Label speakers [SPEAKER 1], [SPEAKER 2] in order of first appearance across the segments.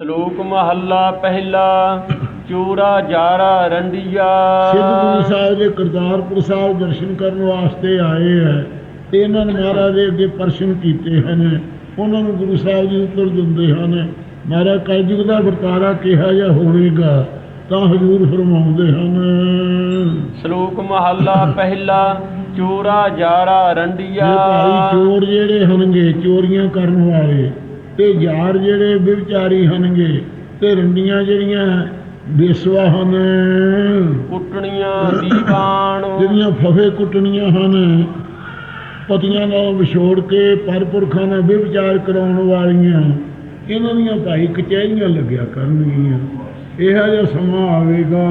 [SPEAKER 1] ਸ਼ਲੋਕ ਮਹੱਲਾ ਪਹਿਲਾ ਚੂਰਾ ਜਾਰਾ ਰੰਡੀਆ।
[SPEAKER 2] ਸਿੱਧ ਗੁਰੂ ਸਾਹਿਬ ਦੇ ਕਰਤਾਰਪੁਰ ਸਾਹਿਬ ਦਰਸ਼ਨ ਕਰਨ ਵਾਸਤੇ ਆਏ ਹੈ ਤੇ ਇਹਨਾਂ ਨੇ ਮਹਾਰਾਜ ਦੇ ਅੱਗੇ ਪ੍ਰਸ਼ਨ ਕੀਤੇ ਹਨ। ਉਹਨਾਂ ਨੂੰ ਗੁਰੂ ਸਾਹਿਬ ਜੀ ਉੱਤਰ ਦਿੰਦੇ ਹਨ ਮਹਾਰਾਜ ਕਲਯੁਗ ਦਾ ਵਰਤਾਰਾ ਕਿਹਾ ਜਾਂ ਹੋਵੇਗਾ? ਤਾਂ ਹਜ਼ੂਰ ਫਰਮਾਉਂਦੇ ਹਨ।
[SPEAKER 1] ਸ਼ਲੋਕ ਮਹੱਲਾ ਪਹਿਲਾ ਚੂਰਾ ਜਾਰਾ
[SPEAKER 2] ਇਹ
[SPEAKER 1] ਰੰਡੀਆ
[SPEAKER 2] ਭਾਈ ਚੋਰ ਜਿਹੜੇ ਹਨਗੇ ਚੋਰੀਆਂ ਕਰਨ ਵਾਲੇ ਤੇ ਯਾਰ ਜਿਹੜੇ ਵਿਵਚਾਰੀ ਹਨਗੇ ਤੇ ਰੰਡੀਆਂ ਜਿਹੜੀਆਂ ਬੇਸਵਾ ਹਨ
[SPEAKER 1] ਕੁੱਟਣੀਆਂ ਦੀਵਾਨ।
[SPEAKER 2] ਜਿਹੜੀਆਂ ਫਫੇ ਕੁੱਟਣੀਆਂ ਹਨ ਪਤੀਆਂ ਨਾਲ ਵਿਛੋੜ ਕੇ ਪਰਪੁਰਖਾਂ ਨਾਲ ਵਿਵਚਾਰ ਕਰਾਉਣ ਵਾਲੀਆਂ ਇਹਨਾਂ ਦੀਆਂ ਭਾਈ ਕਚਹਿਰੀਆਂ ਲੱਗਿਆ ਕਰਨਗੀਆਂ। ਇਹੋ ਜਿਹਾ ਸਮਾਂ ਆਵੇਗਾ।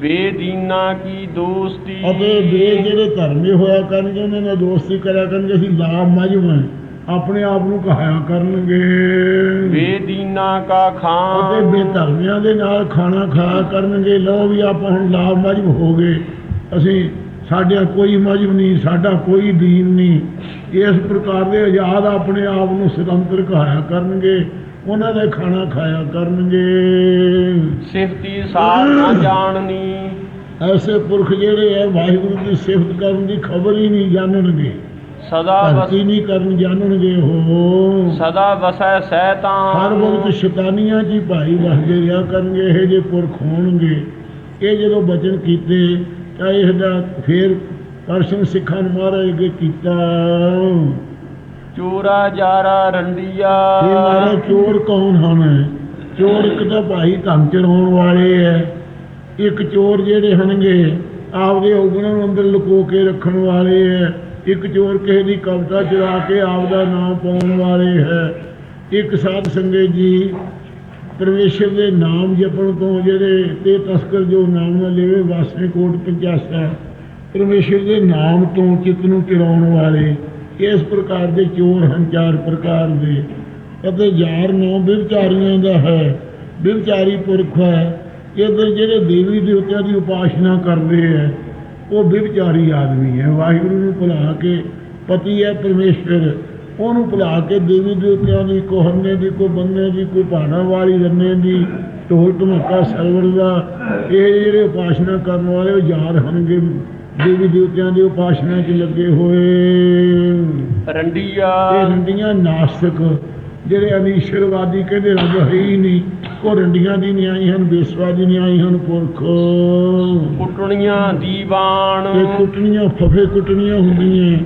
[SPEAKER 1] ਬੇਦੀਨਾ ਕੀ ਦੋਸਤੀ।
[SPEAKER 2] ਅਤੇ ਬੇ ਜਿਹੜੇ ਧਰਮੇ ਹੋਇਆ ਕਰਨਗੇ ਉਹਨਾਂ ਨਾਲ ਦੋਸਤੀ ਕਰਿਆ ਕਰਨਗੇ ਅਸੀਂ ਲਾਭ ਮਜਮ ਹੈ। ਆਪਣੇ ਆਪ ਨੂੰ ਕਹਾਇਆ ਕਰਨਗੇ।
[SPEAKER 1] ਬੇਦੀਨਾ ਕਾ
[SPEAKER 2] ਅਤੇ
[SPEAKER 1] ਖਾਨ
[SPEAKER 2] ਬੇਧਰਮੀਆਂ ਦੇ ਨਾਲ ਖਾਣਾ ਖਾਇਆ ਕਰਨਗੇ। ਲੋ ਵੀ ਆਪਾਂ ਹੁਣ ਲਾਭ ਮਜਮ ਹੋ ਗਏ। ਅਸੀਂ ਸਾਡਿਆਂ ਕੋਈ ਮਜਮ ਨਹੀਂ ਸਾਡਾ ਕੋਈ ਦੀਨ ਨਹੀਂ। ਇਸ ਪ੍ਰਕਾਰ ਦੇ ਆਜ਼ਾਦ ਆਪਣੇ ਆਪ ਨੂੰ ਸੁਤੰਤਰ ਕਹਾਇਆ ਕਰਨਗੇ। ਉਹਨਾਂ ਦੇ ਖਾਣਾ ਖਾਇਆ ਕਰਨਗੇ।
[SPEAKER 1] ਸਿਫਤੀ ਸਾਰ ਨਾ ਜਾਣਨੀ।
[SPEAKER 2] ਐਸੇ ਪੁਰਖ ਜਿਹੜੇ ਹੈ ਵਾਹਿਗੁਰੂ ਦੀ ਸਿਫਤ ਕਰਨ ਦੀ ਖਬਰ ਹੀ ਨਹੀਂ ਜਾਣਨਗੇ।
[SPEAKER 1] ਸਦਾ
[SPEAKER 2] ਭਗਤੀ
[SPEAKER 1] ਵਸ
[SPEAKER 2] ਨਹੀਂ ਕਰਨ ਜਾਣਨਗੇ ਉਹ।
[SPEAKER 1] ਸਦਾ ਵਸੈ
[SPEAKER 2] ਹਰ
[SPEAKER 1] ਸੈਤਾਨ
[SPEAKER 2] ਵਕਤ ਸ਼ੈਤਾਨੀਆਂ ਹੀ ਭਾਈ ਵਸਦੇ ਰਿਹਾ ਕਰਨਗੇ ਇਹ ਜੇ ਪੁਰਖ ਹੋਣਗੇ। ਇਹ ਜਦੋਂ ਬਚਨ ਕੀਤੇ ਤਾਂ ਇਹਦਾ ਫੇਰ ਪਰਸ਼ਨ ਸਿੱਖਾਂ ਨੂੰ ਮਹਾਰਾਜ ਅੱਗੇ ਕੀਤਾ।
[SPEAKER 1] ਚੂਰਾ ਜਾਰਾ ਰੰਡੀਆ।
[SPEAKER 2] ਇਹ ਮਹਾਰਾਜ ਚੋਰ ਕੌਣ ਹਨ? ਚੋਰ ਇੱਕ ਤਾਂ ਭਾਈ ਧਨ ਚੜਾਉਣ ਵਾਲੇ ਹੈ ਇੱਕ ਚੋਰ ਜਿਹੜੇ ਹਨਗੇ ਆਪਦੇ ਔਗਣਾਂ ਨੂੰ ਅੰਦਰ ਲੁਕੋ ਕੇ ਰੱਖਣ ਵਾਲੇ ਹੈ ਇੱਕ ਚੋਰ ਕਿਸੇ ਦੀ ਕਵਿਤਾ ਚੁਰਾ ਕੇ ਆਪ ਦਾ ਨਾਮ ਪਾਉਣ ਵਾਲੇ ਹੈ। ਇੱਕ ਸਾਧ ਸੰਗਤ ਜੀ ਪਰਮੇਸ਼ਰ ਦੇ ਨਾਮ ਜਪਣ ਤੋਂ ਜਿਹੜੇ ਤੇ ਤਸਕਰ ਜੋ ਨਾਮ ਨਾ ਲੈਵੇ ਵਾਸਨੇ ਕੋਟ ਪੰਚਾਸਾ ਪਰਮੇਸ਼ਰ ਦੇ ਨਾਮ ਤੋਂ ਚਿੱਤ ਨੂੰ ਚੁਰਾਉਣ ਵਾਲੇ ਇਸ ਪ੍ਰਕਾਰ ਦੇ ਚੋਰ ਹਨ, ਚਾਰ ਪ੍ਰਕਾਰ ਦੇ। ਅਤੇ ਯਾਰ ਨੌ ਵਿਵਚਾਰੀਆਂ ਦਾ ਹੈ। ਵਿਵਚਾਰੀ ਪੁਰਖ ਹੈ। ਇੱਧਰ ਜਿਹੜੇ ਦੇਵੀ ਦੇਵਤਿਆਂ ਦੀ ਉਪਾਸਨਾ ਕਰਦੇ ਹੈ ਉਹ ਵਿਵਚਾਰੀ ਆਦਮੀ ਹੈ। ਵਾਹਿਗੁਰੂ ਨੂੰ ਭੁਲਾ ਕੇ ਪਤੀ ਹੈ ਪਰਮੇਸ਼ਰ ਉਹਨੂੰ ਭੁਲਾ ਕੇ ਦੇਵੀ ਦੇਵਤਿਆਂ ਦੀ ਕੋ ਹੰਨੇ ਦੀ ਕੋ ਬੰਨੇ ਦੀ ਕੋਈ ਭਾਣਾ ਵਾਲੀ ਰੰਨੇ ਦੀ ਢੋਲ ਢਮੱਕਾ ਸਰਵਰ ਦਾ ਇਹ ਜਿਹੜੇ ਉਪਾਸਨਾ ਕਰਨ ਵਾਲੇ ਉਹ ਯਾਰ ਹਨਗੇ ਦੇਵੀ ਦੇਵਤਿਆਂ ਦੀ ਉਪਾਸਨਾ 'ਚ ਲੱਗੇ ਹੋਏ।
[SPEAKER 1] ਰੰਡੀਆ।
[SPEAKER 2] ਇਹ ਰੰਡੀਆਂ ਨਾਸਤਕ ਜਿਹੜੇ ਅਨੀਸ਼ਰਵਾਦੀ ਕਹਿੰਦੇ ਰੱਬ ਹੈ ਹੀ ਨਹੀਂ। ਉਹ ਰੰਡੀਆਂ ਦੀ ਨਹੀਂ ਆਈ ਹਨ ਬੇਸਵਾ ਦੀ ਨਹੀਂ ਆਈ ਹਨ ਪੁਰਖ।
[SPEAKER 1] ਕੁੱਟਣੀਆਂ ਦੀਵਾਨ।
[SPEAKER 2] ਇਹ ਕੁੱਟਣੀਆਂ ਫਫੇ ਕੁੱਟਣੀਆਂ ਹੁੰਦੀਆਂ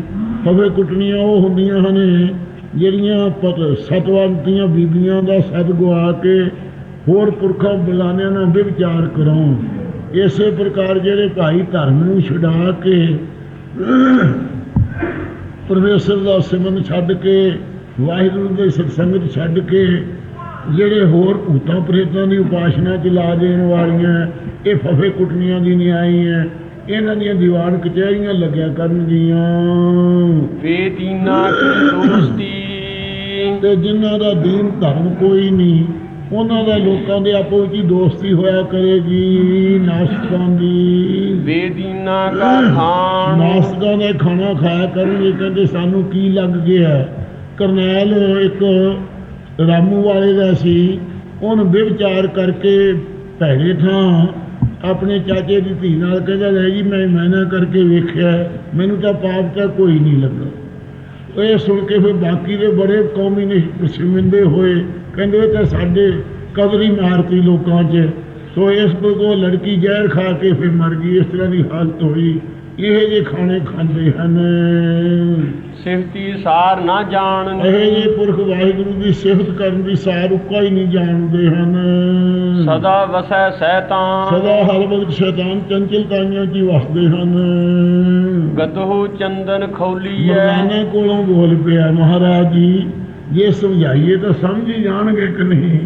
[SPEAKER 2] ਫਫੇ ਕੁੱਟਣੀਆਂ ਉਹ ਹੁੰਦੀਆਂ ਹਨ ਜਿਹੜੀਆਂ ਪਤ ਸਤਵੰਤੀਆਂ ਬੀਬੀਆਂ ਦਾ ਸਤ ਗਵਾ ਕੇ ਹੋਰ ਪੁਰਖਾਂ ਬੁਲਾਣਿਆਂ ਨਾਲ ਵਿਚਾਰ ਕਰਾਉਣ। ਇਸੇ ਪ੍ਰਕਾਰ ਜਿਹੜੇ ਭਾਈ ਧਰਮ ਨੂੰ ਛੁਡਾ ਕੇ ਪਰਮੇਸ਼ਰ ਦਾ ਸਿਮਰਨ ਛੱਡ ਕੇ ਵਾਹਿਗੁਰੂ ਦੇ ਸਤਸੰਗਤ ਛੱਡ ਕੇ ਜਿਹੜੇ ਹੋਰ ਭੂਤਾਂ ਪ੍ਰੇਤਾਂ ਦੀ ਉਪਾਸਨਾ ਚ ਲਾ ਦੇਣ ਵਾਲੀਆਂ ਇਹ ਫਫੇ ਕੁੱਟਣੀਆਂ ਦੀ ਨਹੀਂ ਆਈਆਂ ਇਹਨਾਂ ਦੀਆਂ ਦੀਵਾਨ ਕਚਹਿਰੀਆਂ ਲੱਗਿਆ ਕਰਨਗੀਆਂ
[SPEAKER 1] ਬੇਦੀਨਾ ਕੀ ਦੋਸਤੀ।
[SPEAKER 2] ਤੇ ਜਿਨ੍ਹਾਂ ਦਾ ਦੀਨ ਧਰਮ ਕੋਈ ਨਹੀਂ ਉਹਨਾਂ ਦਾ ਲੋਕਾਂ ਦੇ ਆਪੋ ਵਿੱਚ ਹੀ ਦੋਸਤੀ ਹੋਇਆ ਕਰੇਗੀ ਨਾਸਤਾਂ ਦੀ।
[SPEAKER 1] ਬੇਦੀਨਾ ਕਾ ਖਾਨ
[SPEAKER 2] ਨਾਸਤਾਂ ਦਾ ਖਾਣਾ ਖਾਇਆ ਕਰਨਗੇ ਕਹਿੰਦੇ ਸਾਨੂੰ ਕੀ ਲੱਗ ਗਿਆ? ਕਰਨੈਲ ਇੱਕ ਰਾਮੂ ਵਾਲੇ ਦਾ ਸੀ। ਉਹਨੂੰ ਵਿਵਚਾਰ ਕਰਕੇ ਭੈੜੇ ਥਾਂ ਆਪਣੇ ਚਾਚੇ ਦੀ ਧੀ ਨਾਲ ਕਹਿੰਦਾ, ਲੈ ਜੀ, ਮੈਂ ਮੈਨਾ ਕਰਕੇ ਵੇਖਿਆ, ਮੈਨੂੰ ਤਾਂ ਪਾਪ ਤਾਂ ਕੋਈ ਨਹੀਂ ਲੱਗਾ। ਇਹ ਸੁਣ ਕੇ ਫਿਰ ਬਾਕੀ ਦੇ ਬੜੇ ਕੌਮੀ ਨੇ ਸ਼ਰਮਿੰਦੇ ਹੋਏ, ਕਹਿੰਦੇ ਤਾਂ ਸਾਡੇ ਕਦਰੀ ਮਾਰਤੀ ਲੋਕਾਂ 'ਚ। ਸੋ ਇਸ ਤੋਂ ਲੜਕੀ ਜ਼ਹਿਰ ਖਾ ਕੇ ਫਿਰ ਮਰ ਗਈ, ਇਸ ਤਰ੍ਹਾਂ ਦੀ ਹਾਲਤ ਹੋਈ। ਇਹ ਜੇ ਖਾਣੇ ਖਾਂਦੇ ਹਨ।
[SPEAKER 1] ਸਿਫਤੀ ਸਾਰ ਨਾ ਜਾਣਨੀ
[SPEAKER 2] ਇਹ ਜੇ ਪੁਰਖ ਵਾਹਿਗੁਰੂ ਦੀ ਸਿਫਤ ਕਰਨ ਦੀ ਸਾਰ ਉੱਕਾ ਹੀ ਨਹੀਂ ਜਾਣਦੇ ਹਨ।
[SPEAKER 1] ਸਦਾ ਵਸੈ ਸੈਤਾਨ।
[SPEAKER 2] ਸਦਾ ਹਰ ਵਕਤ ਸ਼ੈਤਾਨ ਚੰਚਲਤਾਈਆਂ 'ਚ ਹੀ ਵਸਦੇ ਹਨ।
[SPEAKER 1] ਗਦਹੂ ਚੰਦਨ ਖੌਲੀਐ।
[SPEAKER 2] ਮਰਦਾਨੇ ਕੋਲੋਂ ਬੋਲ ਪਿਆ ਮਹਾਰਾਜ ਜੀ ਜੇ ਸਮਝਾਈਏ ਤਾਂ ਸਮਝ ਹੀ ਜਾਣਗੇ ਕਿ ਨਹੀਂ।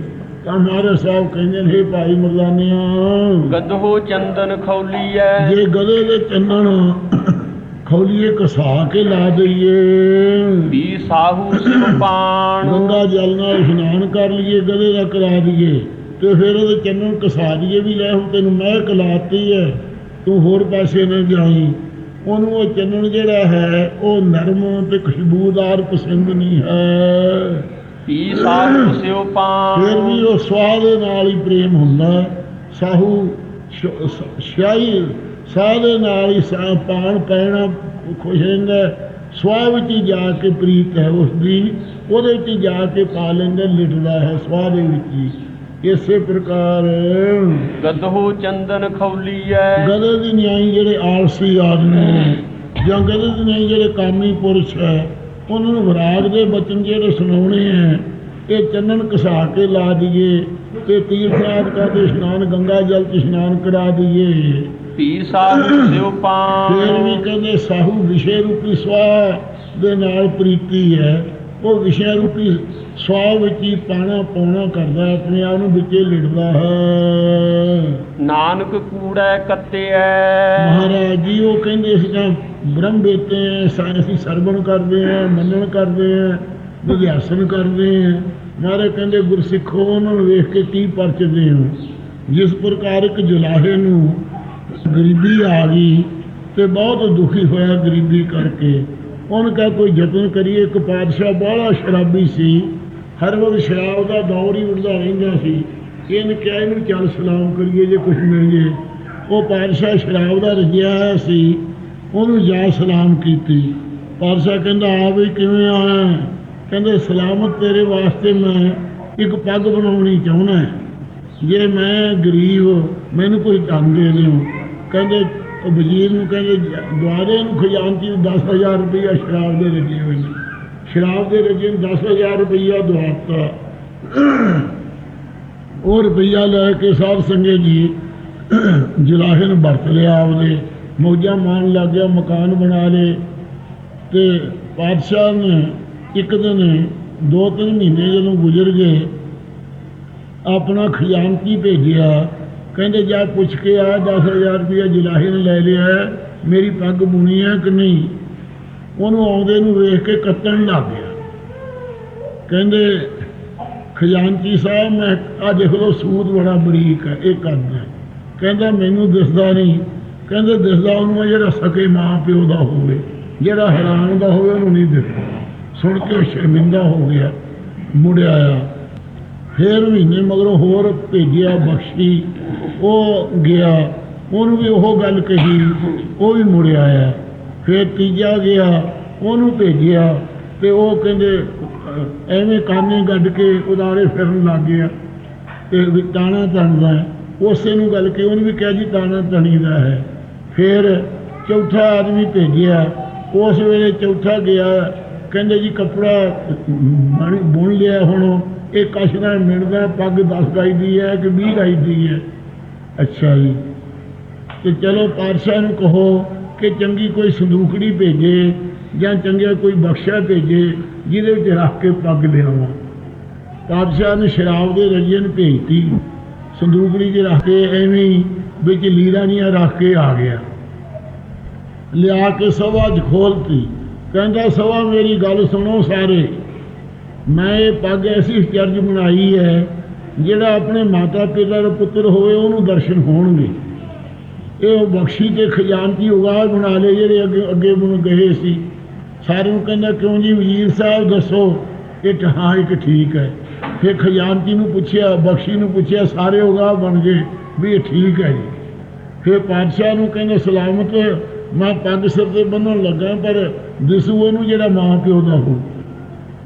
[SPEAKER 2] ਤਾਂ ਮਹਾਰਾਜ ਸਾਹਿਬ ਕਹਿੰਦੇ ਨੇ "ਹੇ ਭਾਈ ਮਰਦਾਨਿਆਂ
[SPEAKER 1] ਗਦਹੂ ਚੰਦਨ ਖੌਲੀਐ।
[SPEAKER 2] ਜੇ ਗਲੇ ਦੇ ਚੰਨਣ ਖੌਲੀਏ ਕਸਾ ਕੇ ਲਾ ਦਈਏ।
[SPEAKER 1] ਵੀ ਸਾਹੂ ਸਿਵ ਪਾਣ।
[SPEAKER 2] ਗੰਗਾ ਜਲ ਨਾਲ ਇਸ਼ਨਾਨ ਕਰ ਲਈਏ ਗਲੇ ਦਾ ਕਰਾ ਦਈਏ ਤੇ ਫਿਰ ਉਹਦੇ ਚੰਨਣ ਕਸਾ ਦਈਏ ਵੀ ਲੈ ਹੁਣ ਤੈਨੂੰ ਮਹਿਕ ਲਾਤੀ ਹੈ ਤੂੰ ਹੋਰ ਪਾਸੇ ਨਾ ਜਾਈ। ਉਹਨੂੰ ਉਹ ਚੰਨਣ ਜਿਹੜਾ ਹੈ ਉਹ ਨਰਮ ਤੇ ਖੁਸ਼ਬੂਦਾਰ ਪਸੰਦ ਨਹੀਂ ਹੈ।
[SPEAKER 1] ਪੀ ਸਾਹੂ ਸਿਉ ਪਾਣ।
[SPEAKER 2] ਫਿਰ ਵੀ ਉਹ ਸਵਾਹ ਦੇ ਨਾਲ ਹੀ ਪ੍ਰੇਮ ਹੁੰਦਾ ਸਾਹੂ ਸ਼- ਸ- ਸ਼ਾਹੀ ਦੇ ਨਾਲ ਹੀ ਸਾਹ ਪਾਣ ਪੈਣਾ ਖੁਸ਼ ਰਹਿੰਦਾ ਸਵਾਹ ਵਿੱਚ ਜਾ ਕੇ ਪ੍ਰੀਤ ਹੈ ਉਸ ਦੀ ਉਹਦੇ ਵਿੱਚ ਜਾ ਕੇ ਪਾ ਲੈਂਦਾ ਲਿਟਦਾ ਹੈ ਸਵਾਹ ਦੇ ਵਿੱਚ ਹੀ। ਇਸੇ ਪ੍ਰਕਾਰ
[SPEAKER 1] ਗਦਹੂ ਚੰਦਨ ਖੌਲੀਐ।
[SPEAKER 2] ਗਦੇ ਦੀ ਨਿਆਈ ਜਿਹੜੇ ਆਲਸੀ ਆਦਮੀ ਜਾਂ ਗਦੇ ਦੀ ਨਿਆਈ ਜਿਹੜੇ ਕਾਮੀ ਪੁਰਸ਼ ਹੈ ਉਹਨਾਂ ਨੂੰ ਵਿਰਾਗ ਦੇ ਬਚਨ ਜਿਹੜੇ ਸੁਣਾਉਣੇ ਹੈ ਇਹ ਚੰਨਨ ਘਸਾ ਕੇ ਲਾ ਦਈਏ ਤੇ ਤੀਰਥਾਦ ਕਰਦੇ ਇਸ਼ਨਾਨ ਗੰਗਾ ਜਲ ਚ ਇਸ਼ਨਾਨ ਕਰਾ ਦਈਏ।
[SPEAKER 1] ਪੀ ਸਾਹੂ ਸਿਉ
[SPEAKER 2] ਫਿਰ ਵੀ ਕਹਿੰਦੇ ਸਾਹੂ ਵਿਸ਼ੇ ਰੂਪੀ ਸਵਾ ਦੇ ਨਾਲ ਪ੍ਰੀਤੀ ਹੈ। ਉਹ ਵਿਸ਼ੇ ਰੂਪੀ ਸਵਾ ਵਿੱਚ ਹੀ ਪਾਣਾ ਪਾਉਣਾ ਕਰਦਾ ਹੈ, ਆਪਣੇ ਆਪ ਨੂੰ ਵਿੱਚੇ ਲਿੜਦਾ ਹੈ।
[SPEAKER 1] ਨਾਨਕ ਕੂੜੈ ਕੱਤਿਐ
[SPEAKER 2] ਮਹਾਰਾਜ ਜੀ ਉਹ ਕਹਿੰਦੇ ਅਸੀਂ ਤਾਂ ਬ੍ਰਹਮ ਸਾ- ਅਸੀਂ ਸਰਵਣ ਕਰਦੇ ਹਾਂ ਮੰਨਣ ਕਰਦੇ ਹਾਂ ਵਿਗਿਆਸਨ ਕਰਦੇ ਹਾਂ। ਮਹਾਰਾਜ ਕਹਿੰਦੇ ਗੁਰਸਿੱਖੋ ਉਹਨਾਂ ਨੂੰ ਵੇਖ ਕੇ ਕੀ ਪਰਚਦੇ ਹੋ? ਜਿਸ ਪ੍ਰਕਾਰ ਇੱਕ ਜੁਲਾਹੇ ਨੂੰ ਗਰੀਬੀ ਆ ਗਈ ਤੇ ਬਹੁਤ ਦੁਖੀ ਹੋਇਆ ਗਰੀਬੀ ਕਰਕੇ। ਉਹਨੇ ਕਿਹਾ ਕੋਈ ਯਤਨ ਕਰੀਏ, ਇੱਕ ਪਾਦਸ਼ਾਹ ਬਾਹਲਾ ਸ਼ਰਾਬੀ ਸੀ। ਹਰ ਵਕਤ ਸ਼ਰਾਬ ਦਾ ਦੌਰ ਹੀ ਉੱਡਦਾ ਰਹਿੰਦਾ ਸੀ। ਇਹਨੇ ਕਿਹਾ, ਇਹਨੂੰ ਚੱਲ ਸਲਾਮ ਕਰੀਏ ਜੇ ਕੁਝ ਮਿਲ ਜੇ ਉਹ ਪਾਦਸ਼ਾਹ ਸ਼ਰਾਬ ਦਾ ਰਜਿਆ ਹੋਇਆ ਸੀ। ਉਹਨੂੰ ਜਾ ਸਲਾਮ ਕੀਤੀ। ਪਾਦਸ਼ਾਹ ਕਹਿੰਦਾ, ਆ ਵੀ ਕਿਵੇਂ ਆਇਆ ਕਹਿੰਦੇ, ਸਲਾਮਤ ਤੇਰੇ ਵਾਸਤੇ ਮੈਂ ਇੱਕ ਪੱਗ ਬਣਾਉਣੀ ਚਾਹੁੰਦਾ। ਜੇ ਮੈਂ ਗਰੀਬ, ਮੈਨੂੰ ਕੋਈ ਧਨ ਦੇ ਦਿਓ। ਕਹਿੰਦੇ ਉਹ ਵਜ਼ੀਰ ਨੂੰ ਕਹਿੰਦੇ, ਦੁਆਰੇ ਨੂੰ ਖਜ਼ਾਨਚੀ ਨੂੰ 10000 ਰੁਪਈਆ ਸ਼ਰਾਬ ਦੇ ਰਜੇ ਹੋਏ ਨੇ। ਸ਼ਰਾਬ ਦੇ ਰਜੇ ਨੂੰ 10000 ਰੁਪਈਆ ਦਵਾਤਾ ਉਹ ਰੁਪਈਆ ਲੈ ਕੇ ਸਾਹਿਬ ਸੰਗਤ ਜੀ ਜਲਾਹੇ ਨੂੰ ਵਰਤ ਲਿਆ ਆਪਦੇ। ਮੌਜਾਂ ਮਾਣ ਲੱਗ ਗਿਆ, ਮਕਾਨ ਬਣਾ ਲਏ ਤੇ ਪਾਤਸ਼ਾਹ ਨੇ ਇੱਕ ਦਿਨ, ਦੋ ਤਿੰਨ ਮਹੀਨੇ ਜਦੋਂ ਗੁਜ਼ਰ ਗਏ, ਆਪਣਾ ਖਜ਼ਾਨਚੀ ਭੇਜਿਆ। ਕਹਿੰਦੇ ਜਾ ਪੁੱਛ ਕੇ ਆ 10000 ਰੁਪਇਆ ਜਲਾਹੀ ਨੇ ਲੈ ਲਿਆ ਹੈ, ਮੇਰੀ ਪੱਗ ਬੁਣੀ ਹੈ ਕਿ ਨਹੀਂ? ਉਹਨੂੰ ਆਉਂਦੇ ਨੂੰ ਵੇਖ ਕੇ ਕੱਟਣ ਲੱਗ ਗਿਆ। ਕਹਿੰਦੇ ਖਜ਼ਾਨਚੀ ਸਾਹਿਬ ਮੈਂ ਆ ਦੇਖ ਲਓ ਸੂਤ ਬੜਾ ਬਰੀਕ ਹੈ ਇਹ ਕਰਦਾ ਕਹਿੰਦਾ ਮੈਨੂੰ ਦਿਸਦਾ ਨਹੀਂ। ਕਹਿੰਦੇ ਦਿਸਦਾ ਉਹਨੂੰ ਜਿਹੜਾ ਸਕੇ ਮਾਂ ਪਿਓ ਦਾ ਹੋਵੇ ਜਿਹੜਾ ਹੈਰਾਨ ਦਾ ਹੋਵੇ ਉਹਨੂੰ ਨਹੀਂ ਦਿਸਦਾ। ਸੁਣ ਕੇ ਉਹ ਸ਼ਰਮਿੰਦਾ ਹੋ ਗਿਆ ਮੁੜਿਆ ਆ ਫਿਰ ਮਹੀਨੇ ਮਗਰੋਂ ਹੋਰ ਭੇਜਿਆ ਬਖਸ਼ੀ, ਉਹ ਗਿਆ, ਉਹਨੂੰ ਵੀ ਉਹ ਗੱਲ ਕਹੀ, ਉਹ ਵੀ ਮੁੜਿਆ ਆਇਆ। ਫਿਰ ਤੀਜਾ ਗਿਆ, ਉਹਨੂੰ ਭੇਜਿਆ ਤੇ ਉਹ ਕਹਿੰਦੇ ਐਵੇਂ ਕਾਨੇ ਗੱਡ ਕੇ ਉਦਾਰੇ ਫਿਰਨ ਲੱਗ ਗਿਆ ਤੇ ਵੀ ਤਾਣਾ ਤਣਦਾ ਉਸੇ ਨੂੰ ਗੱਲ ਕਿ ਉਹਨੂੰ ਵੀ ਕਿਹਾ ਜੀ ਤਾਣਾ ਤਣੀਦਾ ਹੈ। ਫਿਰ ਚੌਥਾ ਆਦਮੀ ਭੇਜਿਆ, ਉਸ ਵੇਲੇ ਚੌਥਾ ਗਿਆ, ਕਹਿੰਦੇ ਜੀ ਕੱਪੜਾ ਬਣ ਬੁਣ ਲਿਆ ਹੁਣ। ਇਹ ਕਸ਼ ਨਾਲ ਮਿਲਦਾ, ਪੱਗ 10 ਗਾਈ ਦੀ ਹੈ ਕਿ 20 ਗਾਈ ਦੀ ਹੈ? ਅੱਛਾ ਜੀ। ਤੇ ਚਲੋ ਪਾਤਸ਼ਾਹ ਨੂੰ ਕਹੋ ਕਿ ਚੰਗੀ ਕੋਈ ਸੰਦੂਕੜੀ ਭੇਜੇ ਜਾਂ ਚੰਗਾ ਕੋਈ ਬਖਸ਼ਾ ਭੇਜੇ, ਜਿਹਦੇ ਵਿੱਚ ਰੱਖ ਕੇ ਪੱਗ ਲਿਆਵਾਂ। ਪਾਤਸ਼ਾਹ ਨੇ ਸ਼ਰਾਬ ਦੇ ਰਜੇ ਨੂੰ ਭੇਜਤੀ। ਸੰਦੂਕੜੀ 'ਚ ਰੱਖ ਕੇ ਐਵੇਂ ਵਿੱਚ ਲੀਰਾ ਨਹੀਂ ਰੱਖ ਕੇ ਆ ਗਿਆ। ਲਿਆ ਕੇ ਸਭਾ 'ਚ ਖੋਲਤੀ। ਕਹਿੰਦਾ, ਸਭਾ ਮੇਰੀ ਗੱਲ ਸੁਣੋ ਸਾਰੇ। ਮੈਂ ਇਹ ਪੱਗ ਐਸੀ ਚਰਜ ਬਣਾਈ ਹੈ, ਜਿਹੜਾ ਆਪਣੇ ਮਾਤਾ ਪਿਤਾ ਦਾ ਪੁੱਤਰ ਹੋਵੇ ਉਹਨੂੰ ਦਰਸ਼ਨ ਹੋਣਗੇ। ਇਹ ਉਹ ਬਖਸ਼ੀ ਤੇ ਖਜਾਨਤੀ ਉਗਾਹ ਬਣਾ ਲਏ ਜਿਹੜੇ ਅੱਗੇ ਅੱਗੇ ਬਣ ਗਏ ਸੀ। ਸਾਰਿਆਂ ਨੂੰ ਕਹਿੰਦਾ, ਕਿਉਂ ਜੀ ਵਜ਼ੀਰ ਸਾਹਿਬ, ਦੱਸੋ, ਇਹ ਤਾਂ ਹਾਂ ਇੱਕ ਠੀਕ ਹੈ? ਫਿਰ ਖਜਾਨਤੀ ਨੂੰ ਪੁੱਛਿਆ, ਬਖਸ਼ੀ ਨੂੰ ਪੁੱਛਿਆ, ਸਾਰੇ ਉਗਾਹ ਬਣ ਗਏ ਵੀ ਇਹ ਠੀਕ ਹੈ ਜੀ? ਫਿਰ ਪਾਤਸ਼ਾਹ ਨੂੰ ਕਹਿੰਦੇ, ਸਲਾਮਤ, ਮੈਂ ਪੱਗ ਸਿਰ ਤੇ ਬੰਨਣ ਲੱਗਾ, ਪਰ ਦਿਸੂ ਉਹਨੂੰ ਜਿਹੜਾ ਮਾਂ ਪਿਓ ਦਾ ਹੋਊ।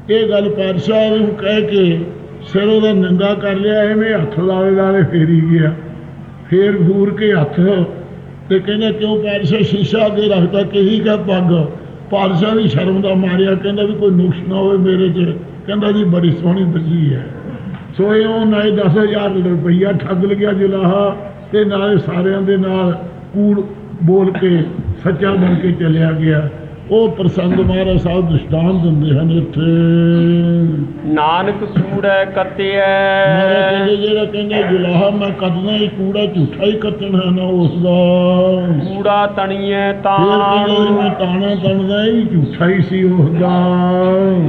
[SPEAKER 2] ਇਹ ਗੱਲ ਪਾਤਸ਼ਾਹ ਨੂੰ ਕਹਿ ਕੇ ਸਿਰ ਦਾ ਨੰਗਾ ਕਰ ਲਿਆ, ਐਵੇਂ ਹੱਥ ਲਾਵੇ ਲਾਵੇ ਫੇਰੀ ਗਿਆ। ਫੇਰ ਫੂਰ ਕੇ ਹੱਥ ਤੇ ਕਹਿੰਦਾ, ਕਿਉਂ ਪਾਤਸ਼ਾਹ ਸ਼ੀਸ਼ਾ ਅੱਗੇ ਰੱਖਦਾ ਕਹੀ ਕਾ ਪੱਗ? ਪਾਤਸ਼ਾਹ ਵੀ ਸ਼ਰਮ ਦਾ ਮਾਰਿਆ, ਕਹਿੰਦਾ ਵੀ ਕੋਈ ਨੁਕਸ ਨਾ ਹੋਵੇ ਮੇਰੇ 'ਚ ਕਹਿੰਦਾ ਜੀ, ਬੜੀ ਸੋਹਣੀ ਬੱਜੀ ਹੈ। ਸੋ ਇਹ ਉਹ ਨਾਲੇ 10000 ਰੁਪਈਆ ਠੱਗ ਲਗਿਆ ਜਲਾਹਾ ਤੇ ਨਾਲੇ ਸਾਰਿਆਂ ਦੇ ਨਾਲ ਕੂੜ ਬੋਲ ਕੇ ਸੱਚਾ ਬਣ ਕੇ ਚਲਿਆ ਗਿਆ। ਉਹ ਪ੍ਰਸੰਗ ਮਹਾਰਾਜ ਸਾਹਿਬ ਦ੍ਰਿਸ਼ਟਾਂਤ ਦਿੰਦੇ ਹਨ ਇੱਥੇ।
[SPEAKER 1] ਨਾਨਕ
[SPEAKER 2] ਮਹਾਰਾਜ ਕਹਿੰਦੇ
[SPEAKER 1] ਕੱਤਿਐ
[SPEAKER 2] ਜਿਹੜਾ ਕਹਿੰਦੇ ਜੁਲਾਹਾ ਮੈਂ ਕੱਢਣਾ ਹੀ ਕੂੜਾ ਝੂਠਾ ਹੀ ਕੱਟਣਾ ਨਾ ਉਸ ਦਾ।
[SPEAKER 1] ਕੂੜਾ ਤਣੀਐ
[SPEAKER 2] ਮੈਂ
[SPEAKER 1] ਤਾਣ
[SPEAKER 2] ਤਾਣਾ ਤਣਦਾ ਵੀ ਝੂਠਾ ਹੀ ਸੀ ਉਸ ਦਾ।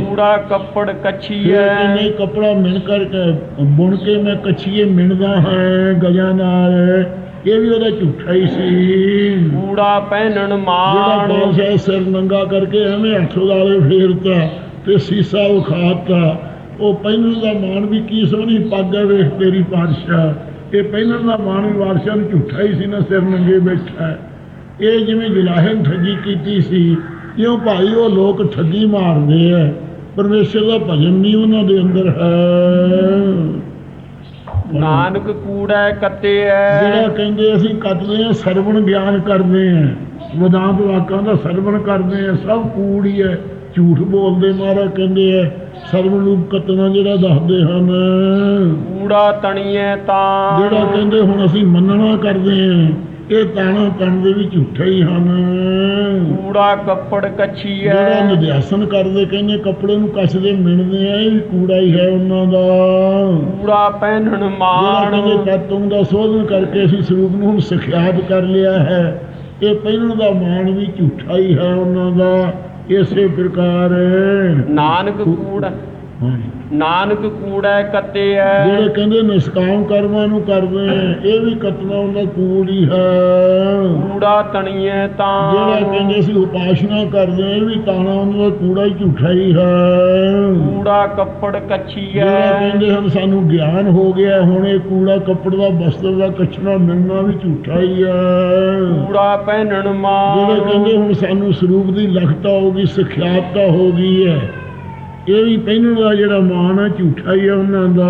[SPEAKER 1] ਕੂੜਾ ਕੱਪੜ ਕੱਛੀਐ।
[SPEAKER 2] ਕਹਿੰਦੇ ਕੱਪੜਾ ਮਿਣ ਕਰਕੇ ਬੁਣ ਕੇ ਮੈਂ ਕੱਛੀਏ ਮਿਣਦਾ ਹੈ ਗਜਾਂ ਨਾਲ। ਇਹ ਵੀ ਉਹਦਾ ਝੂਠਾ ਹੀ ਸੀ?
[SPEAKER 1] ਕੂੜਾ ਪਹਿਨਣ
[SPEAKER 2] ਜਿਹੜਾ
[SPEAKER 1] ਮਾਣ
[SPEAKER 2] ਬਾਦਸ਼ਾਹ ਸਿਰ ਨੰਗਾ ਕਰਕੇ ਐਵੇਂ ਹੱਥ ਵਾਲੇ ਫੇਰਤਾ ਤੇ ਸੀਸਾ ਉਖਾਤਾ ਉਹ ਪਹਿਨਣ ਦਾ ਮਾਣ ਵੀ ਕੀ ਸੋਹਣੀ ਪੱਗ ਵੇਖ ਤੇਰੀ ਪਾਤਸ਼ਾਹ ਇਹ ਪਹਿਨਣ ਦਾ ਮਾਣ ਵੀ ਵਾਰਸ਼ਾਂ ਨੂੰ ਝੂਠਾ ਹੀ ਸੀ ਨਾ ਸਿਰ ਨੰਗੇ ਬੈਠਾ। ਇਹ ਜਿਵੇਂ ਜਲਾਹੇ ਨੂੰ ਠੱਗੀ ਕੀਤੀ ਸੀ ਕਿਉਂ ਭਾਈ ਉਹ ਲੋਕ ਠੱਗੀ ਮਾਰਦੇ ਆ। ਪਰਮੇਸ਼ਰ ਦਾ ਭਜਨ ਨਹੀਂ ਉਹਨਾਂ ਦੇ ਅੰਦਰ ਹੈ।
[SPEAKER 1] ਨਾਨਕ ਕੂੜੈ ਕੱਤੇ
[SPEAKER 2] ਜਿਹੜਾ ਕਹਿੰਦੇ ਅਸੀਂ ਕੱਟਦੇ ਆ ਸਰਵਣ ਗਿਆਨ ਕਰਦੇ ਆ ਵਿਦਾਂਤ ਵਾਕਾਂ ਦਾ ਸਰਵਣ ਕਰਦੇ ਆ ਸਭ ਕੂੜ ਹੀ ਹੈ ਝੂਠ ਬੋਲਦੇ ਮਹਾਰਾਜ ਕਹਿੰਦੇ ਆ ਸਰਵਣ ਰੂਪ ਕਤਨਾ ਜਿਹੜਾ ਦੱਸਦੇ ਹਨ।
[SPEAKER 1] ਕੂੜਾ ਤਣੀਐ ਤਾਂ।
[SPEAKER 2] ਜਿਹੜਾ ਕਹਿੰਦੇ ਹੁਣ ਅਸੀਂ ਮੰਨਣਾ ਕਰਦੇ ਆ ਇਹ ਤਾਣਾ ਤਣ ਦੇ ਵੀ ਝੂਠੇ ਹੀ ਹਨ।
[SPEAKER 1] ਕੂੜਾ ਕੱਪੜ ਕੱਛੀ
[SPEAKER 2] ਜਿਹੜਾ
[SPEAKER 1] ਐ
[SPEAKER 2] ਨਿਦਿਆਸਨ ਕਰਦੇ ਕਹਿੰਦੇ ਕੱਪੜੇ ਨੂੰ ਕੱਸਦੇ ਮਿਣਦੇ ਆ ਇਹ ਵੀ ਕੂੜਾ ਹੀ ਹੈ ਉਹਨਾਂ ਦਾ।
[SPEAKER 1] ਕੂੜਾ ਪਹਿਨਣ
[SPEAKER 2] ਜਿਹੜਾ
[SPEAKER 1] ਮਾਣ।
[SPEAKER 2] ਕਹਿੰਦੇ ਤਤਵ ਦਾ ਸੋਧਨ ਕਰਕੇ ਅਸੀਂ ਸਰੂਪ ਨੂੰ ਹੁਣ ਸਿਖਿਆਤ ਕਰ ਲਿਆ ਹੈ ਇਹ ਪਹਿਲਣ ਦਾ ਮਾਣ ਵੀ ਝੂਠਾ ਹੀ ਹੈ ਉਹਨਾਂ ਦਾ ਇਸੇ ਪ੍ਰਕਾਰ।
[SPEAKER 1] ਨਾਨਕ ਕੂੜ।
[SPEAKER 2] ਹਾਂਜੀ।
[SPEAKER 1] ਨਾਨਕ ਕੂੜੈ ਕੱਤੇ ਐ
[SPEAKER 2] ਜਿਹੜੇ ਕਹਿੰਦੇ ਨਿਸ਼ਕਾਮ ਕਰਮਾਂ ਨੂੰ ਕਰਦੇ ਆ ਇਹ ਵੀ ਕਤਨਾ ਉਹਨਾਂ ਕੂੜ ਹੀ ਹੈ।
[SPEAKER 1] ਕੂੜਾ ਤਣੀਐ ਤਾਂ।
[SPEAKER 2] ਜਿਹੜਾ ਕਹਿੰਦੇ ਅਸੀਂ ਉਪਾਸ਼ਨਾ ਕਰਦੇ ਇਹ ਵੀ ਤਾਣਾ ਉਹਨਾਂ ਦਾ ਕੂੜਾ ਹੀ ਝੂਠਾ ਹੀ ਹੈ।
[SPEAKER 1] ਕੂੜਾ ਕੱਪੜ ਕੱਛੀ
[SPEAKER 2] ਜਿਹੜਾ
[SPEAKER 1] ਐ
[SPEAKER 2] ਕਹਿੰਦੇ ਹਨ ਸਾਨੂੰ ਗਿਆਨ ਹੋ ਗਿਆ ਹੁਣ ਇਹ ਕੂੜਾ ਕੱਪੜ ਦਾ ਬਸਤਰ ਦਾ ਕੱਛਣਾ ਮਿਲਣਾ ਵੀ ਝੂਠਾ ਹੀ ਹੈ।
[SPEAKER 1] ਕੂੜਾ ਪਹਿਨਣ
[SPEAKER 2] ਜਿਹੜੇ
[SPEAKER 1] ਮਾਣ
[SPEAKER 2] ਕਹਿੰਦੇ ਹੁਣ ਸਾਨੂੰ ਸਰੂਪ ਦੀ ਲਖਤਾ ਹੋ ਗਈ ਸਿਖਿਆਤਤਾ ਹੋ ਗਈ ਹੈ ਇਹ ਵੀ ਪਹਿਨਣ ਦਾ ਜਿਹੜਾ ਮਾਣ ਹੈ ਝੂਠਾ ਹੀ ਹੈ ਉਹਨਾਂ ਦਾ।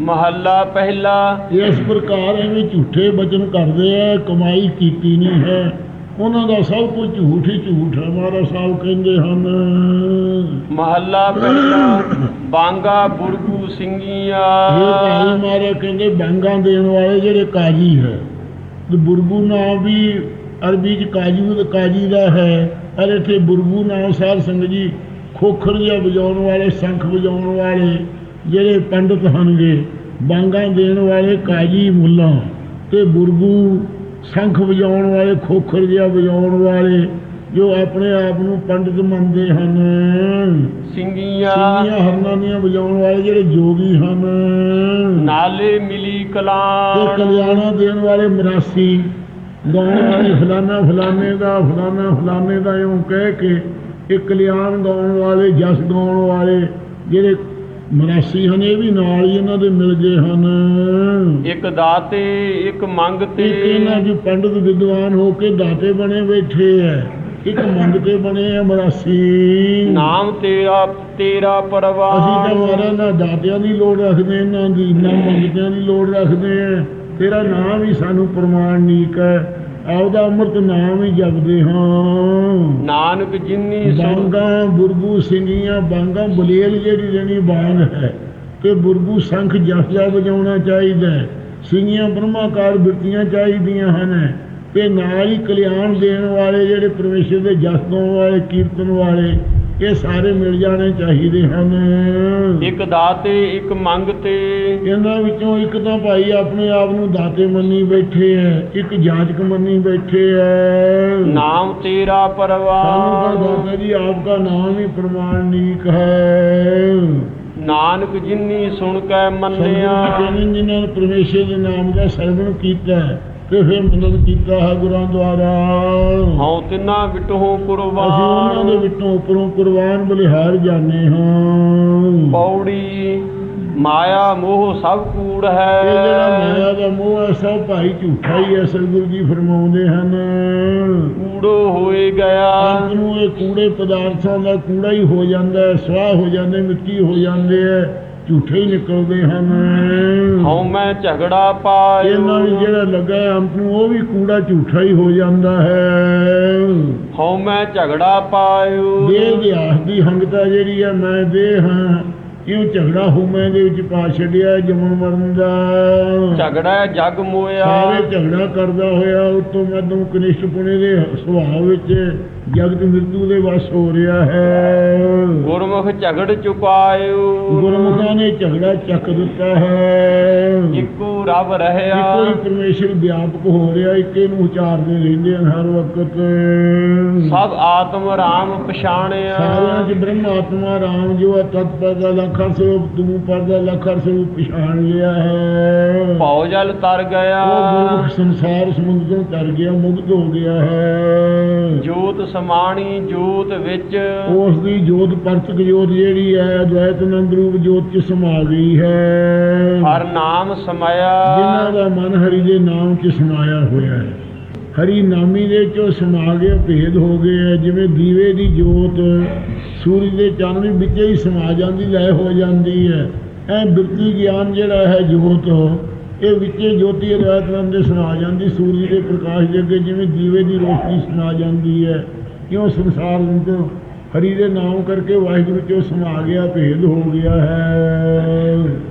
[SPEAKER 1] ਮਹੱਲਾ ਪਹਿਲਾ।
[SPEAKER 2] ਇਸ ਪ੍ਰਕਾਰ ਐਵੇਂ ਝੂਠੇ ਬਚਨ ਕਰਦੇ ਆ ਕਮਾਈ ਕੀਤੀ ਨਹੀਂ ਹੈ। ਉਹਨਾਂ ਦਾ ਸਭ ਕੁਝ ਝੂਠ ਹੀ ਝੂਠ ਹੈ ਮਹਾਰਾਜ ਸਾਹਿਬ ਕਹਿੰਦੇ ਹਨ।
[SPEAKER 1] ਮਹੱਲਾ ਪਹਿਲਾ ਬਾਂਗਾ ਬੁਰਗੂ
[SPEAKER 2] ਇਹ
[SPEAKER 1] ਸਿੰਘੀਆਂ
[SPEAKER 2] ਭਾਈ ਮਾਰੇ ਕਹਿੰਦੇ ਬਾਂਗਾਂ ਦੇਣ ਵਾਲੇ ਜਿਹੜੇ ਕਾਜੀ ਹੈ। ਤੇ ਬੁਰਬੂ ਨਾਮ ਵੀ ਅਰਬੀ ਚ ਕਾਜੀ ਦਾ ਕਾਜੀ ਦਾ ਹੈ। ਪਰ ਇੱਥੇ ਬੁਰਬੂ ਨਾਮ ਸਾਧ ਸੰਗਤ ਜੀ ਖੋਖਰ ਜਿਹਾ ਵਜਾਉਣ ਵਾਲੇ ਸ਼ੰਖ ਵਜਾਉਣ ਵਾਲੇ ਜਿਹੜੇ ਪੰਡਤ ਹਨਗੇ ਬਾਂਗਾਂ ਦੇਣ ਵਾਲੇ ਕਾਜੀ ਮੁੱਲਾ ਤੇ ਬੁਰਬੂ ਸ਼ੰਖ ਵਜਾਉਣ ਵਾਲੇ ਖੋਖਰ ਜਿਹਾ ਵਜਾਉਣ ਵਾਲੇ ਜੋ ਆਪਣੇ ਆਪ ਨੂੰ ਪੰਡਤ ਮੰਨਦੇ ਹਨ।
[SPEAKER 1] ਸਿੰਘੀਆਂ।
[SPEAKER 2] ਸਿੰਘੀਆਂ ਹਰਨਾਂ ਦੀਆਂ ਵਜਾਉਣ ਵਾਲੇ ਜਿਹੜੇ ਜੋਗੀ ਹਨ।
[SPEAKER 1] ਨਾਲੇ ਮਿਲੀ
[SPEAKER 2] ਤੇ
[SPEAKER 1] ਕਲਾਂ
[SPEAKER 2] ਕਲਿਆਣਾ ਦੇਣ ਵਾਲੇ ਮਰਾਸੀ ਗਾਉਣ ਵਾਲੇ ਫਲਾਨਾ ਫਲਾਨੇ ਦਾ ਫਲਾਨਾ ਫਲਾਨੇ ਦਾ ਇਉਂ ਕਹਿ ਕੇ ਇਹ ਕਲਿਆਣ ਗਾਉਣ ਵਾਲੇ ਜਸ ਗਾਉਣ ਵਾਲੇ ਜਿਹੜੇ ਮਰਾਸੀ ਹਨ ਇਹ ਵੀ ਨਾਲ ਹੀ ਇਹਨਾਂ ਦੇ ਮਿਲ ਗਏ ਹਨ।
[SPEAKER 1] ਇੱਕ ਦਾਤੇ ਇੱਕ ਮੰਗ ਤੇ।
[SPEAKER 2] ਇੱਕ ਇਹਨਾਂ ਦੀ ਪੰਡਤ ਵਿਦਵਾਨ ਹੋ ਕੇ ਦਾਤੇ ਬਣੇ ਬੈਠੇ ਐ। ਇੱਕ ਮੰਗਤੇ ਬਣੇ ਆ ਮਰਾਸੀ।
[SPEAKER 1] ਨਾਮ ਤੇਰਾ ਤੇਰਾ
[SPEAKER 2] ਅਸੀਂ ਤਾਂ ਮਾਰਾ ਨਾ ਦਾਤਿਆਂ ਦੀ ਲੋੜ ਰੱਖਦੇ ਇਹਨਾਂ ਦੀ ਨਾ ਮੰਗਤਿਆਂ ਦੀ ਲੋੜ ਰੱਖਦੇ ਆ ਤੇਰਾ ਨਾਮ ਹੀ ਸਾਨੂੰ ਪ੍ਰਮਾਣਿਕ ਹੈ ਆਪਦਾ ਅੰਮ੍ਰਿਤ ਨਾਮ ਹੀ ਜਪਦੇ ਹਾਂ।
[SPEAKER 1] ਨਾਨਕ ਜਿਨੀ
[SPEAKER 2] ਬਾਂਗਾ ਬੁਰਬੂ ਸਿੰਘੀਆਂ ਬਾਂਗਾ ਬਲੇਲ ਜਿਹੜੀ ਜਣੀ ਬਾਂਗ ਹੈ ਤੇ ਬੁਰਬੂ ਸ਼ੰਖ ਜਸਜਾ ਵਜਾਉਣਾ ਚਾਹੀਦਾ ਹੈ। ਸਿੰਘੀਆਂ ਬ੍ਰਹਮਾਕਾਰ ਬਿਰਤੀਆਂ ਚਾਹੀਦੀਆਂ ਹਨ। ਤੇ ਨਾਲ ਹੀ ਕਲਿਆਣ ਦੇਣ ਵਾਲੇ ਜਿਹੜੇ ਪਰਮੇਸ਼ਰ ਦੇ ਜਸ ਗਾਉਣ ਵਾਲੇ ਕੀਰਤਨ ਵਾਲੇ ਇਹ ਸਾਰੇ ਮਿਲ ਜਾਣੇ ਚਾਹੀਦੇ ਹਨ।
[SPEAKER 1] ਇੱਕ ਦਾਤੇ ਇੱਕ ਮੰਗ ਤੇ।
[SPEAKER 2] ਇਹਨਾਂ ਵਿੱਚੋਂ ਇੱਕ ਤਾਂ ਭਾਈ ਆਪਣੇ ਆਪ ਨੂੰ ਦਾਤੇ ਮੰਨੀ ਬੈਠੇ ਐ ਇੱਕ ਜਾਜਕ ਮੰਨੀ ਬੈਠੇ ਐ।
[SPEAKER 1] ਨਾਮ ਤੇਰਾ
[SPEAKER 2] ਸਾਨੂੰ ਤਾਂ
[SPEAKER 1] ਪਰਵਾਨ
[SPEAKER 2] ਦਾਤਾ ਜੀ ਆਪ ਦਾ ਨਾਮ ਹੀ ਪ੍ਰਮਾਣਿਕ ਹੈ।
[SPEAKER 1] ਨਾਨਕ ਜਿਨੀ ਸੁਣ ਕੇ ਮੰਨਿਆ।
[SPEAKER 2] ਜਿਨ੍ਹਾਂ ਨੇ ਪਰਮੇਸ਼ਰ ਦੇ ਨਾਮ ਦਾ ਸਰਵਣ ਕੀਤਾ ਹੈ, ਤੇ ਫਿਰ ਮਦਦ ਕੀਤਾ ਹੈ ਗੁਰਾਂ ਦੁਆਰਾ।
[SPEAKER 1] ਹਉ ਤਿਨਾ ਵਿਟੋ
[SPEAKER 2] ਅਸੀਂ ਉਹਨਾਂ ਦੇ
[SPEAKER 1] ਕੁਰਬਾਨ
[SPEAKER 2] ਵਿੱਚੋਂ ਉੱਪਰੋਂ ਕੁਰਬਾਨ ਬਲਿਹਾਰ ਜਾਣੇ ਹਾਂ।
[SPEAKER 1] ਪੌੜੀ ਮਾਇਆ ਮੋਹ ਸਭ ਕੂੜ
[SPEAKER 2] ਇਹ ਜਿਹੜਾ
[SPEAKER 1] ਹੈ
[SPEAKER 2] ਮਾਇਆ ਦਾ ਮੋਹ ਹੈ ਸਭ ਭਾਈ ਝੂਠਾ ਹੀ ਹੈ ਸਤਿਗੁਰੂ ਜੀ ਫਰਮਾਉਂਦੇ ਹਨ।
[SPEAKER 1] ਕੂੜੋ ਹੋਏ ਗਿਆ।
[SPEAKER 2] ਅੰਤ ਨੂੰ ਇਹ ਕੂੜੇ ਪਦਾਰਥਾਂ ਦਾ ਕੂੜਾ ਹੀ ਹੋ ਜਾਂਦਾ ਹੈ ਸਵਾਹ ਹੋ ਜਾਂਦੇ ਮਿੱਟੀ ਹੋ ਜਾਂਦੇ ਹੈ। ਝੂਠੇ ਹੀ ਨਿਕਲਦੇ ਹਨ।
[SPEAKER 1] ਹਉ ਮੈਂ ਝਗੜਾ
[SPEAKER 2] ਇਹਨਾਂ
[SPEAKER 1] ਪਾਇਓ
[SPEAKER 2] ਨੂੰ ਜਿਹੜਾ ਲੱਗਾ ਹੈ ਅੰਤ ਨੂੰ ਉਹ ਵੀ ਕੂੜਾ ਝੂਠਾ ਹੀ ਹੋ ਜਾਂਦਾ ਹੈ।
[SPEAKER 1] ਹਉ ਮੈਂ ਝਗੜਾ ਪਾਇਓ।
[SPEAKER 2] ਦੇਹ ਦਿਆਸ ਦੀ ਹੰਗਤਾ ਜਿਹੜੀ ਹੈ ਮੈਂ ਦੇਹ ਹਾਂ। ਇਉਂ ਝਗੜਾ ਹੋ ਮੈਂ ਦੇ ਵਿੱਚ ਪਾ ਛੱਡਿਆ ਜਮਨ ਮਰਨ ਦਾ।
[SPEAKER 1] ਝਗੜਾ ਜਗ ਮੋਇਆ।
[SPEAKER 2] ਸਾਰੇ ਝਗੜਾ ਕਰਦਾ ਹੋਇਆ ਉਤੋਂ ਮਦੋਂ ਕਨਿਸ਼ਟ ਪੁਣੇ ਦੇ ਸੁਭਾਅ ਵਿੱਚ ਜਗਤ ਮ੍ਰਿਤੂ ਦੇ ਵਸ ਹੋ ਰਿਹਾ ਹੈ।
[SPEAKER 1] ਗੁਰਮੁਖ ਝਗੜ ਚੁਕਾਇਓ।
[SPEAKER 2] ਗੁਰਮੁਖਾਂ ਨੇ ਝਗੜਾ ਚੱਕ ਦਿੱਤਾ ਹੈ।
[SPEAKER 1] ਰੱਬ ਰਹਿਆ
[SPEAKER 2] ਹੀ ਪਰਮੇਸ਼ਰ ਵਿਆਪਕ ਹੋ ਰਿਹਾ ਇੱਕੇ ਨੂੰ ਉਚਾਰਦੇ ਰਹਿੰਦੇ ਹਨ ਹਰ ਵਕਤ।
[SPEAKER 1] ਸਭ ਆਤਮ ਰਾਮ ਪਛਾਣਿਆ
[SPEAKER 2] ਸਾਰਿਆਂ ਚ ਬ੍ਰਹਮ ਆਤਮਾ ਰਾਮ ਜੋ ਤਤ ਪਰਦਾ ਲਖਰ ਸਰੂਪ ਤੂੰ ਪਰਦਾ ਲਖਰ ਸਰੂਪ ਪਛਾਣ ਲਿਆ ਹੈ।
[SPEAKER 1] ਭਉ ਜਲ ਤਰ ਗਿਆ।
[SPEAKER 2] ਉਹ ਸੰਸਾਰ ਸਮੁੰਦਰ ਤੋਂ ਤਰ ਗਿਆ ਮੁਕਤ ਹੋ ਗਿਆ ਹੈ।
[SPEAKER 1] ਜੋਤ ਸਮਾਣੀ ਜੋਤ ਵਿੱਚ।
[SPEAKER 2] ਉਸ ਦੀ ਜੋਤ ਪਰਤਕ ਜੋਤ ਜਿਹੜੀ ਹੈ ਅਦਵੈਤ ਆਨੰਦ ਰੂਪ ਜੋਤ ਚ ਸਮਾ ਗਈ ਹੈ।
[SPEAKER 1] ਹਰ ਨਾਮ
[SPEAKER 2] ਜਿਨ੍ਹਾਂ ਦਾ ਮਨ ਹਰੀ ਦੇ ਨਾਮ ਚ ਸਮਾਇਆ ਹੋਇਆ ਹੈ। ਹਰੀ ਨਾਮੀ ਦੇ ਚੋਂ ਸਮਾ ਗਿਆ ਭੇਦ ਹੋ ਗਿਆ ਜਿਵੇਂ ਦੀਵੇ ਦੀ ਜੋਤ ਸੂਰਜ ਦੇ ਚਾਨਣ ਵਿੱਚ ਹੀ ਸਮਾ ਜਾਂਦੀ ਲੈ ਹੋ ਜਾਂਦੀ ਹੈ। ਐ ਬਿਰਤੀ ਗਿਆਨ ਜਿਹੜਾ ਹੈ ਜੋਤ, ਇਹ ਵਿੱਚੇ ਜੋਤੀ ਅਦਵੈਤ ਨਾਮ ਦੇ ਸਮਾ ਜਾਂਦੀ, ਸੂਰਜ ਦੇ ਪ੍ਰਕਾਸ਼ ਦੇ ਅੱਗੇ ਜਿਵੇਂ ਦੀਵੇ ਦੀ ਰੋਸ਼ਨੀ ਸਮਾ ਜਾਂਦੀ ਹੈ। ਕਿਉਂ ਸੰਸਾਰ ਵਿੱਚ ਹਰੀ ਦੇ ਨਾਮ ਕਰਕੇ ਵਾਹਿਗੁਰੂ ਚੋਂ ਸਮਾ ਗਿਆ, ਭੇਦ ਹੋ ਗਿਆ ਹੈ।